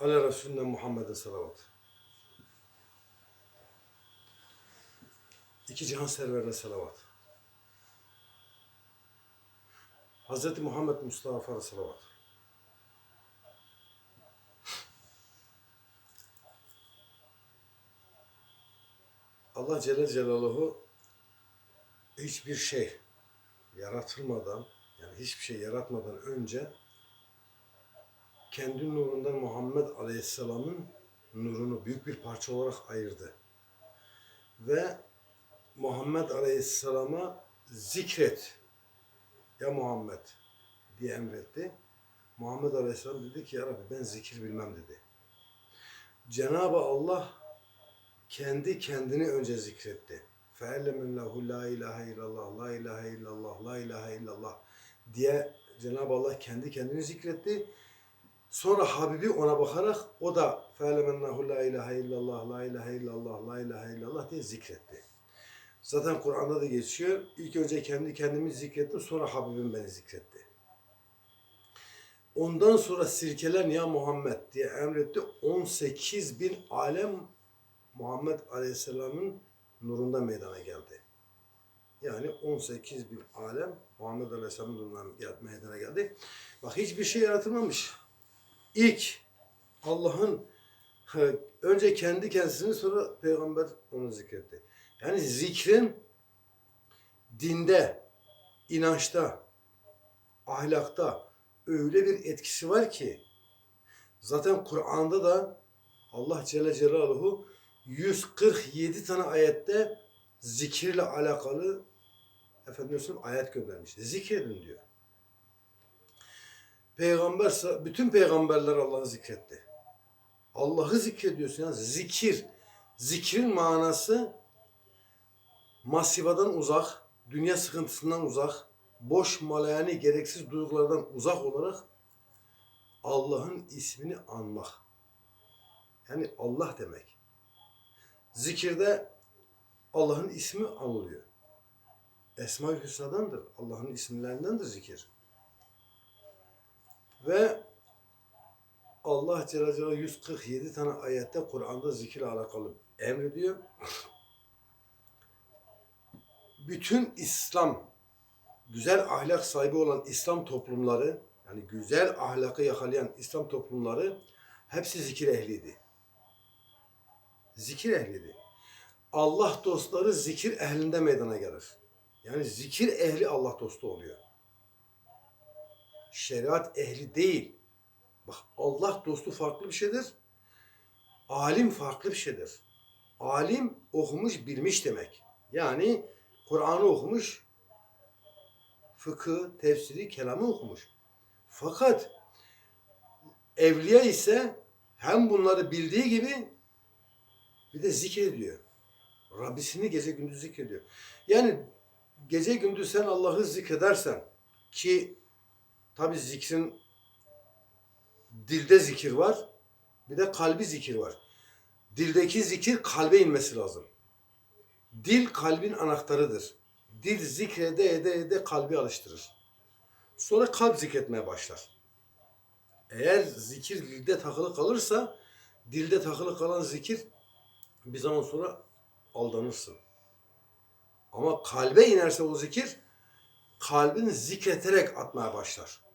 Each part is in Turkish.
Ala Resulüne Muhammed'e salavat. İki cihan serverine salavat. Hz. Muhammed Mustafa'ya salavat. Allah Celle Celaluhu hiçbir şey yaratılmadan yani hiçbir şey yaratmadan önce kendi nurundan Muhammed Aleyhisselam'ın nurunu büyük bir parça olarak ayırdı. Ve Muhammed Aleyhisselam'a zikret ya Muhammed diye emretti. Muhammed Aleyhisselam dedi ki ya Rabbi ben zikir bilmem dedi. Cenab-ı Allah kendi kendini önce zikretti. Fe'ellemennâhu la ilahe illallah, la ilahe illallah, la ilahe illallah diye Cenab-ı Allah kendi kendini zikretti. Sonra Habibi ona bakarak o da fe'lemennâhu la ilahe illallah, la ilahe illallah, la ilahe illallah diye zikretti. Zaten Kur'an'da da geçiyor. İlk önce kendi kendimi zikrettim, sonra Habibim beni zikretti. Ondan sonra sirkelen ya Muhammed diye emretti. 18 bin alem Muhammed Aleyhisselam'ın nurunda meydana geldi. Yani 18 bin alem Muhammed Aleyhisselam'ın nurundan gel- meydana geldi. Bak hiçbir şey yaratılmamış. İlk Allah'ın önce kendi kendisini sonra peygamber onu zikretti. Yani zikrin dinde, inançta, ahlakta öyle bir etkisi var ki zaten Kur'an'da da Allah Celle Celaluhu 147 tane ayette zikirle alakalı efendim ayet göndermiş. Zikredin diyor. Peygamber bütün peygamberler Allah'ı zikretti. Allah'ı zikrediyorsun ya zikir. Zikrin manası masivadan uzak, dünya sıkıntısından uzak, boş malayani gereksiz duygulardan uzak olarak Allah'ın ismini anmak. Yani Allah demek. Zikirde Allah'ın ismi anılıyor. Esma-ül Hüsna'dandır. Allah'ın isimlerindendir zikir. Ve Allah Celle Celaluhu 147 tane ayette Kur'an'da zikirle alakalı emrediyor. Bütün İslam, güzel ahlak sahibi olan İslam toplumları, yani güzel ahlakı yakalayan İslam toplumları hepsi zikir ehliydi. Zikir ehliydi. Allah dostları zikir ehlinde meydana gelir. Yani zikir ehli Allah dostu oluyor. Şeriat ehli değil. Bak Allah dostu farklı bir şeydir. Alim farklı bir şeydir. Alim okumuş, bilmiş demek. Yani Kur'an'ı okumuş, fıkı, tefsiri, kelamı okumuş. Fakat evliya ise hem bunları bildiği gibi bir de zikrediyor. Rabbisini gece gündüz zikrediyor. Yani gece gündüz sen Allah'ı zikredersen ki tabi zikrin dilde zikir var bir de kalbi zikir var. Dildeki zikir kalbe inmesi lazım. Dil kalbin anahtarıdır. Dil zikrede ede ede kalbi alıştırır. Sonra kalp zikretmeye başlar. Eğer zikir dilde takılı kalırsa dilde takılı kalan zikir bir zaman sonra aldanırsın. Ama kalbe inerse o zikir kalbin zikreterek atmaya başlar.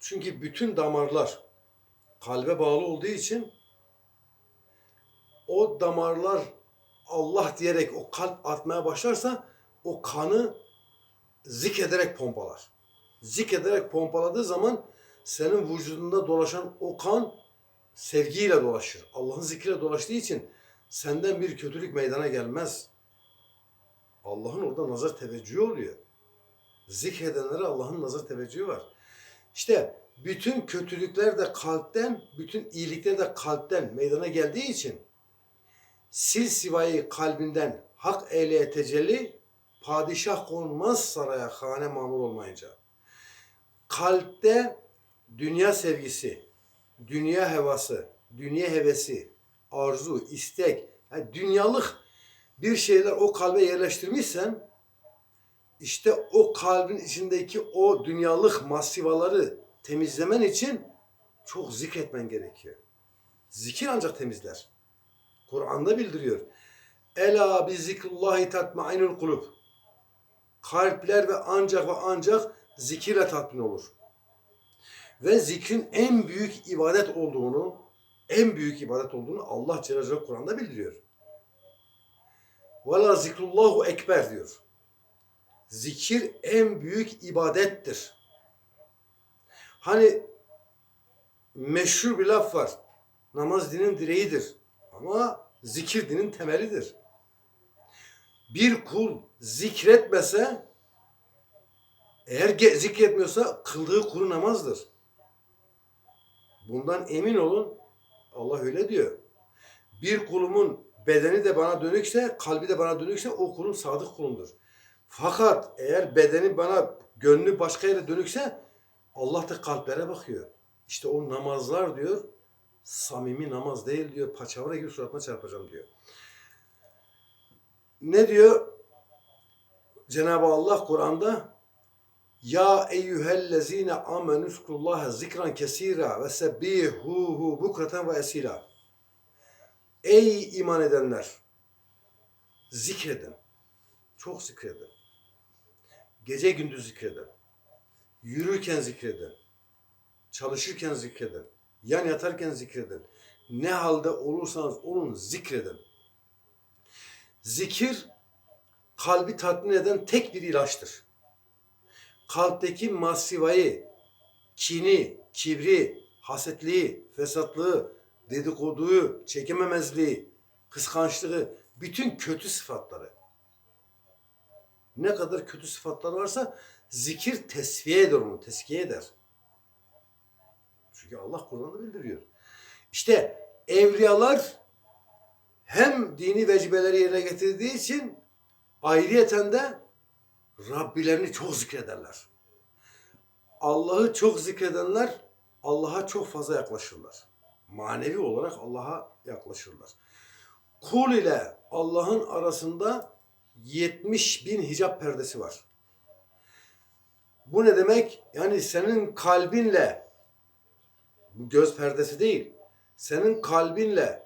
Çünkü bütün damarlar kalbe bağlı olduğu için o damarlar Allah diyerek o kalp atmaya başlarsa o kanı zikrederek pompalar. Zikrederek pompaladığı zaman senin vücudunda dolaşan o kan sevgiyle dolaşır. Allah'ın zikriyle dolaştığı için senden bir kötülük meydana gelmez. Allah'ın orada nazar teveccühü oluyor. Zikredenlere Allah'ın nazar teveccühü var. İşte bütün kötülükler de kalpten, bütün iyilikler de kalpten meydana geldiği için sil sivayı kalbinden hak eyleye tecelli, padişah konmaz saraya hane mamur olmayınca. Kalpte dünya sevgisi, dünya hevası, dünya hevesi, arzu, istek, yani dünyalık bir şeyler o kalbe yerleştirmişsen işte o kalbin içindeki o dünyalık masivaları temizlemen için çok zikretmen gerekiyor. Zikir ancak temizler. Kur'an'da bildiriyor. Ela bi zikrullahi tatmainul kulub. Kalpler ve ancak ve ancak zikirle tatmin olur. Ve zikrin en büyük ibadet olduğunu, en büyük ibadet olduğunu Allah Celle Celaluhu Kur'an'da bildiriyor. Ve la zikrullahu ekber diyor. Zikir en büyük ibadettir. Hani meşhur bir laf var. Namaz dinin direğidir. Ama zikir dinin temelidir. Bir kul zikretmese eğer zikretmiyorsa kıldığı kuru namazdır. Bundan emin olun. Allah öyle diyor. Bir kulumun bedeni de bana dönükse, kalbi de bana dönükse o kulum sadık kulumdur. Fakat eğer bedeni bana, gönlü başka yere dönükse Allah da kalplere bakıyor. İşte o namazlar diyor, samimi namaz değil diyor, paçavra gibi suratına çarpacağım diyor. Ne diyor? Cenab-ı Allah Kur'an'da ya eyyühellezine amenü zkurullaha zikran kesira ve sebbihuhu bukreten ve esila. Ey iman edenler! Zikredin. Çok zikredin. Gece gündüz zikredin. Yürürken zikredin. Çalışırken zikredin. Yan yatarken zikredin. Ne halde olursanız olun zikredin. Zikir kalbi tatmin eden tek bir ilaçtır. Kalpteki masivayı, kini, kibri, hasetliği, fesatlığı, dedikoduyu, çekememezliği, kıskançlığı, bütün kötü sıfatları. Ne kadar kötü sıfatlar varsa zikir tesviye eder onu, teskiye eder. Çünkü Allah Kur'an'da bildiriyor. İşte evliyalar hem dini vecibeleri yerine getirdiği için ayrıyeten de Rabbilerini çok zikrederler. Allah'ı çok zikredenler Allah'a çok fazla yaklaşırlar. Manevi olarak Allah'a yaklaşırlar. Kul ile Allah'ın arasında 70 bin hicap perdesi var. Bu ne demek? Yani senin kalbinle bu göz perdesi değil. Senin kalbinle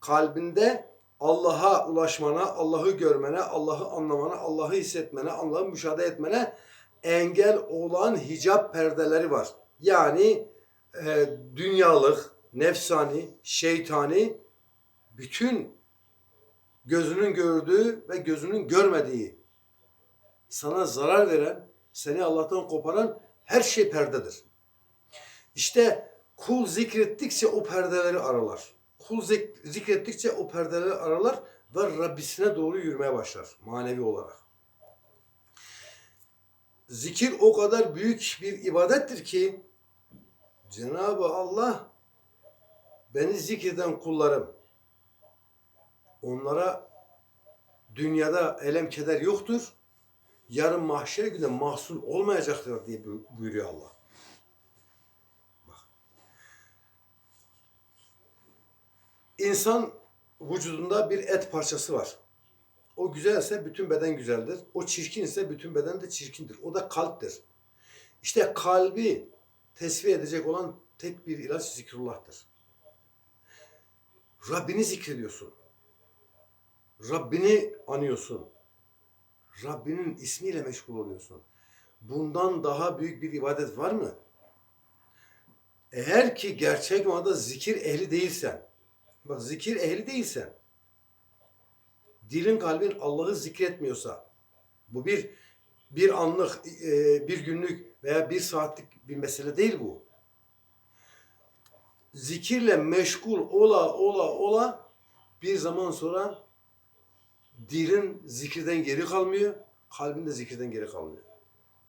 kalbinde Allah'a ulaşmana, Allah'ı görmene, Allah'ı anlamana, Allah'ı hissetmene, Allah'ı müşahede etmene engel olan hicap perdeleri var. Yani e, dünyalık, nefsani, şeytani bütün gözünün gördüğü ve gözünün görmediği sana zarar veren, seni Allah'tan koparan her şey perdedir. İşte kul zikrettikçe o perdeleri aralar. Kul zik- zikrettikçe o perdeleri aralar ve Rabbisine doğru yürümeye başlar manevi olarak. Zikir o kadar büyük bir ibadettir ki Cenab-ı Allah beni zikreden kullarım onlara dünyada elem keder yoktur. Yarın mahşer günde mahsul olmayacaktır diye bu- buyuruyor Allah. Bak. İnsan vücudunda bir et parçası var. O güzelse bütün beden güzeldir. O çirkinse bütün beden de çirkindir. O da kalptir. İşte kalbi tesviye edecek olan tek bir ilaç zikrullah'tır. Rabbini zikrediyorsun. Rabbini anıyorsun. Rabbinin ismiyle meşgul oluyorsun. Bundan daha büyük bir ibadet var mı? Eğer ki gerçek manada zikir ehli değilsen, bak zikir ehli değilsen, dilin kalbin Allah'ı zikretmiyorsa, bu bir bir anlık, e, bir günlük veya bir saatlik bir mesele değil bu. Zikirle meşgul ola ola ola bir zaman sonra dilin zikirden geri kalmıyor, kalbin de zikirden geri kalmıyor.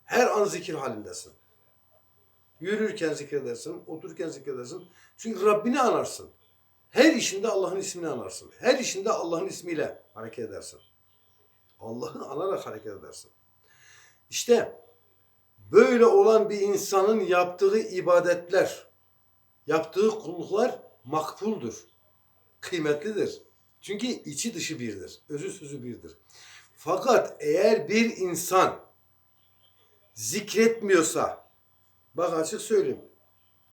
Her an zikir halindesin. Yürürken zikredersin, otururken zikredersin. Çünkü Rabbini anarsın. Her işinde Allah'ın ismini anarsın. Her işinde Allah'ın ismiyle hareket edersin. Allah'ı anarak hareket edersin. İşte böyle olan bir insanın yaptığı ibadetler, yaptığı kulluklar makbuldur. Kıymetlidir. Çünkü içi dışı birdir. Özü sözü birdir. Fakat eğer bir insan zikretmiyorsa, bak açık söyleyeyim,